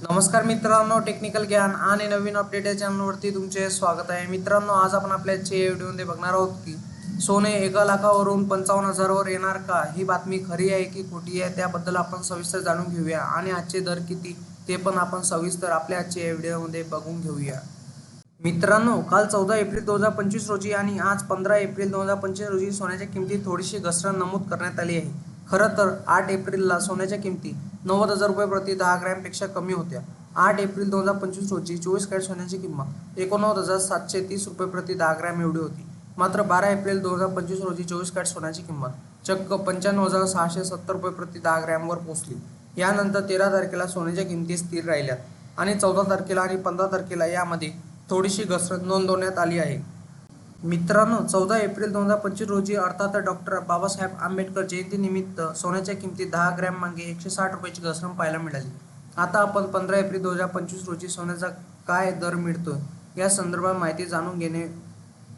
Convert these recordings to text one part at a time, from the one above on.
नमस्कार मित्रांनो टेक्निकल ज्ञान आणि नवीन अपडेट या चॅनलवरती तुमचे स्वागत आहे. मित्रांनो आज आपण आपल्या आजच्या व्हिडिओमध्ये बघणार आहोत की सोने एका लाखावरून पंचावन्न हजारवर येणार का? ही बातमी खरी आहे की खोटी आहे? त्याबद्दल आपण सविस्तर जाणून घेऊया आणि आजचे दर किती ते पण आपण सविस्तर आपल्या आजच्या या व्हिडिओमध्ये बघून घेऊया. मित्रांनो काल चौदा एप्रिल दोन हजार पंचवीस रोजी आणि आज पंधरा एप्रिल दोन हजार पंचवीस रोजी सोन्याच्या किमतीत थोडीशी घसरण नमूद करण्यात आली आहे. खरं तर आठ एप्रिलला सोन्याच्या किमती नव्वद हजार रुपये प्रति दहा ग्रॅमपेक्षा कमी होत्या. आठ एप्रिल दोन हजार पंचवीस रोजी चोवीस कॅरेट सोन्याची किंमत एकोणनव्वद हजार सातशे तीस रुपये प्रति दहा ग्रॅम एवढी होती. मात्र बारा एप्रिल दोन हजार पंचवीस रोजी चोवीस कॅरेट सोन्याची किंमत चक्क पंच्याण्णव हजार सहाशे सत्तर रुपये प्रति दहा ग्रॅमवर पोहोचली. यानंतर तेरा तारखेला सोन्याच्या किमती स्थिर राहिल्या आणि चौदा तारखेला आणि पंधरा तारखेला यामध्ये थोडीशी घसरण नोंदवण्यात आली आहे. मित्रांनो चौदा एप्रिल दोन हजार पंचवीस रोजी अर्थात डॉक्टर बाबासाहेब आंबेडकर जयंतीनिमित्त सोन्याच्या किमतीत दहा ग्रॅम मागे एकशे साठ रुपयाची घसरण पाहायला मिळाली. आता आपण पंधरा एप्रिल दोन हजार पंचवीस रोजी सोन्याचा काय दर मिळतो या संदर्भात माहिती जाणून घेणे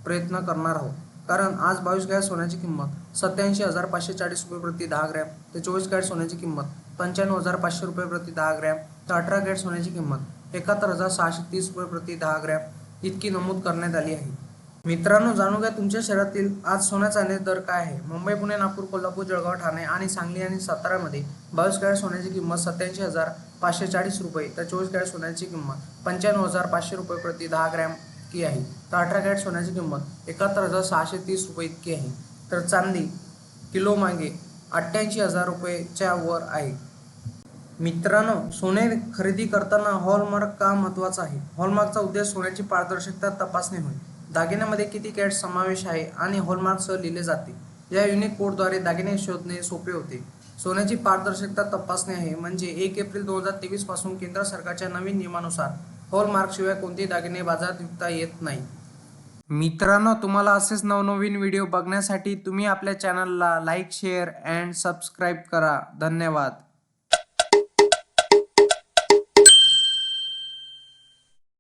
प्रयत्न करणार आहोत. कारण आज बावीस ग्रॅम सोन्याची किंमत सत्याऐंशी हजार पाचशे चाळीस रुपये प्रति दहा ग्रॅम तर चोवीस ग्रॅड सोन्याची किंमत पंच्याण्णव हजार पाचशे रुपये प्रति दहा ग्रॅम तर अठरा ग्रॅड सोन्याची किंमत एकाहत्तर हजार सहाशे तीस रुपये प्रति दहा ग्रॅम इतकी नमूद करण्यात आली आहे. मित्रांनो जाणून घ्या तुमच्या शहरातील आज सोन्या चांदीचे दर काय आहे? मुंबई पुणे नागपूर कोल्हापूर जळगाव ठाणे आणि सांगली आणि सातारामध्ये बावीस कॅरेट सोन्याची किंमत सत्याऐंशी हजार पाचशे चाळीस रुपये तर चोवीस कॅरेट सोन्याची किंमत पंच्याण्णव हजार पाचशे रुपये प्रति दहा ग्रॅम इतकी आहे. तर अठरा कॅरेट सोन्याची किंमत एकाहत्तर हजार सहाशे तीस रुपये इतकी आहे. तर चांदी किलो मागे अठ्ठ्याऐंशी हजार रुपयेच्या वर आहे. मित्रांनो सोने खरेदी करताना हॉलमार्क का महत्त्वाचा आहे? हॉलमार्कचा उद्देश सोन्याची पारदर्शकता तपासणे होय. दागिन्यामध्ये किती कॅट समावेश आहे आणि हॉलमार्कसह लिहिले जाते. या युनिक कोडद्वारे दागिने शोधणे सोपे होते. सोन्याची पारदर्शकता तपासणे आहे. म्हणजे एक एप्रिल दोन हजार तेवीसपासून केंद्र सरकारच्या नवीन नियमानुसार हॉलमार्कशिवाय कोणतेही दागिने बाजारात विकता येत नाही. मित्रांनो तुम्हाला असेच नवनवीन व्हिडिओ बघण्यासाठी तुम्ही आपल्या चॅनलला लाईक शेअर अँड सबस्क्राईब करा. धन्यवाद.